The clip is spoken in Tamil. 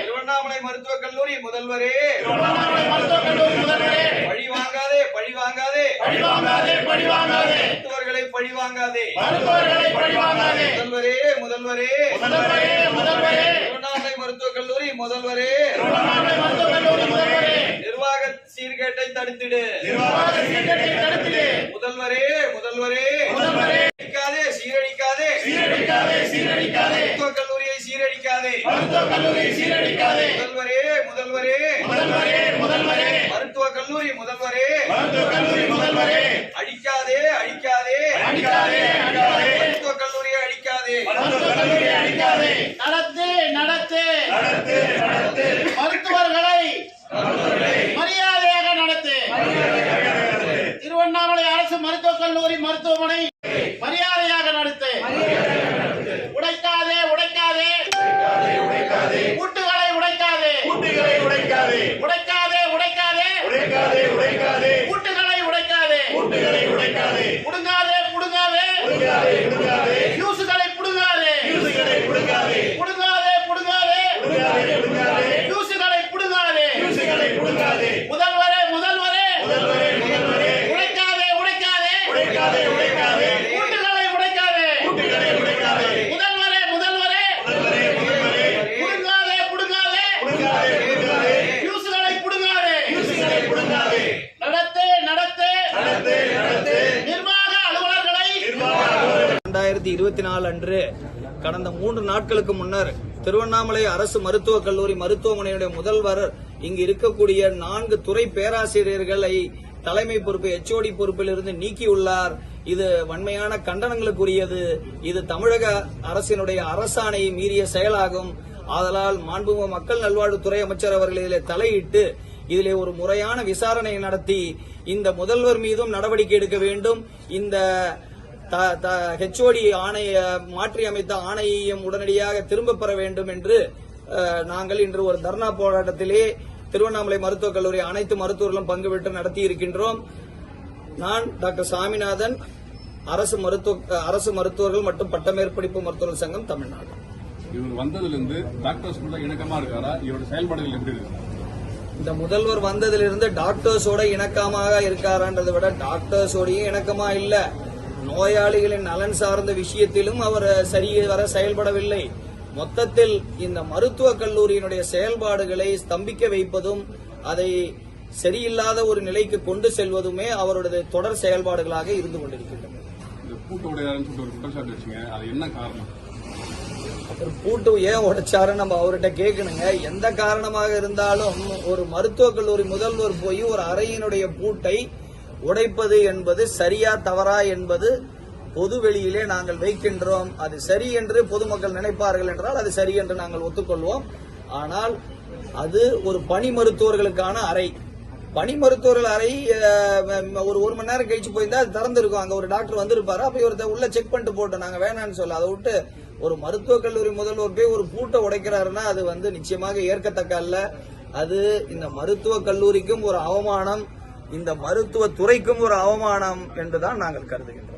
திருவண்ணாமலை மருத்துவக் கல்லூரி முதல்வரே. திருவண்ணாமலை மருத்துவக் கல்லூரி முதல்வரே. பழி வாங்காதே பழி வாங்காதே. மருத்துவர்களை பழி வாங்காதே. முதல்வரே முதல்வரே. முதல்வரே முதல்வரே. திருவண்ணாமலை மருத்துவக் கல்லூரி முதல்வரே. நிர்வாக சீர்கேட்டை தடுத்திடு. நிர்வாக சீர்கேட்டை தடுத்திடு. முதல்வரே முதல்வரே முதல்வரே. கல்லூரி சீரழிக்காதே. முதல்வரே முதல்வரே. முதல்வரே முதல்வரே. மருத்துவக் கல்லூரி முதல்வரே. மருத்துவக் கல்லூரி முதல்வரே. அடிக்காதே அடிக்காதே. அடிக்காதே அடிக்காதே. மருத்துவக் கல்லூரியை அடிக்காதே. மருத்துவக் கல்லூரி அடிக்காதே. நடத்து நடத்து. நடத்து நடத்து. மருத்துவர்களை மரியாதையாக நடத்து. திருவண்ணாமலை அரசு மருத்துவக் கல்லூரி மருத்துவமனை மரியாதையாக aleluia. இரண்டாயிரத்தி இருபத்தி நாலு அன்று கடந்த மூன்று நாட்களுக்கு முன்னர் திருவண்ணாமலை அரசு மருத்துவக் கல்லூரி மருத்துவமனையுடைய முதல்வர் இங்கு இருக்கக்கூடிய நான்கு துறை பேராசிரியர்களை தலைமை பொறுப்பு எச்ஓடி பொறுப்பிலிருந்து நீக்கியுள்ளார். இது வன்மையான கண்டனங்களுக்குரியது. இது தமிழக அரசினுடைய அரசாணையை மீறிய செயலாகும். ஆதலால் மாண்புமிகு மக்கள் நல்வாழ்வுத்துறை அமைச்சர் அவர்கள் இதிலே தலையிட்டு இதிலே ஒரு முறையான விசாரணை நடத்தி இந்த முதல்வர் மீதும் நடவடிக்கை எடுக்க வேண்டும். இந்த ஹெச்ஓடி ஆணைய மாற்றி அமைத்த ஆணையையும் உடனடியாக திரும்ப பெற வேண்டும் என்று நாங்கள் இன்று ஒரு தர்ணா போராட்டத்திலே திருவண்ணாமலை மருத்துவக் கல்லூரி அனைத்து மருத்துவர்களும் பங்கு பெற்று நடத்தி இருக்கின்றோம் நான் டாக்டர் சாமிநாதன் அரசு மருத்துவ அரசு மருத்துவர்கள் மற்றும் பட்டமேற்படிப்பு மருத்துவர்கள் சங்கம் தமிழ்நாடு. இவர் வந்ததுல இருந்து டாக்டர்ஸ் கூட இணக்கமா இருக்காரா? இவரோட செயல்பாடுகள் எப்படி இருக்கு? இந்த முதல்வர் வந்ததிலிருந்து டாக்டர்ஸோட இணக்கமாக இருக்காரான்றதை விட டாக்டர்ஸோடையும் இணக்கமா இல்ல. நோயாளிகளின் நலன் சார்ந்த விஷயத்திலும் அவர் சரிவர செயல்படவில்லை. மொத்தத்தில் இந்த மருத்துவக் கல்லூரியினுடைய செயல்பாடுகளை ஸ்தம்பிக்க வைப்பதும் அதை சரியில்லாத ஒரு நிலைக்கு கொண்டு செல்வதுமே அவருடைய தொடர் செயல்பாடுகளாக இருந்து கொண்டிருக்கின்றன. பூட்டு ஏன் உடைச்சாரு நம்ம அவர்கிட்ட கேட்கணுங்க. எந்த காரணமாக இருந்தாலும் ஒரு மருத்துவக் கல்லூரி முதல்வர் போய் ஒரு அறையினுடைய பூட்டை உடைப்பது என்பது சரியா தவறா என்பது பொது வெளியிலே நாங்கள் வைக்கின்றோம். அது சரி என்று பொதுமக்கள் நினைப்பார்கள் என்றால் அது சரி என்று நாங்கள் ஒத்துக்கொள்வோம். ஆனால் அது ஒரு பணி மருத்துவர்களுக்கான அறை. பணி மருத்துவர்கள் அறை ஒரு ஒரு மணி நேரம் கழிச்சு போயிருந்தா அது திறந்திருக்கும். அங்க ஒரு டாக்டர் வந்திருப்பாரு. அப்ப ஒருத்தர் உள்ள செக் பண்ணிட்டு போட்டோம் நாங்க வேணாம்னு சொல்ல. அதை விட்டு ஒரு மருத்துவக் கல்லூரி முதல்வர் போய் ஒரு பூட்டை உடைக்கிறாருன்னா அது வந்து நிச்சயமாக ஏற்கத்தக்க அல்ல. அது இந்த மருத்துவக் கல்லூரிக்கும் ஒரு அவமானம். இந்த மருத்துவ துறைக்கும் ஒரு அவமானம் என்றுதான் நாங்கள் கருதுகின்றோம்.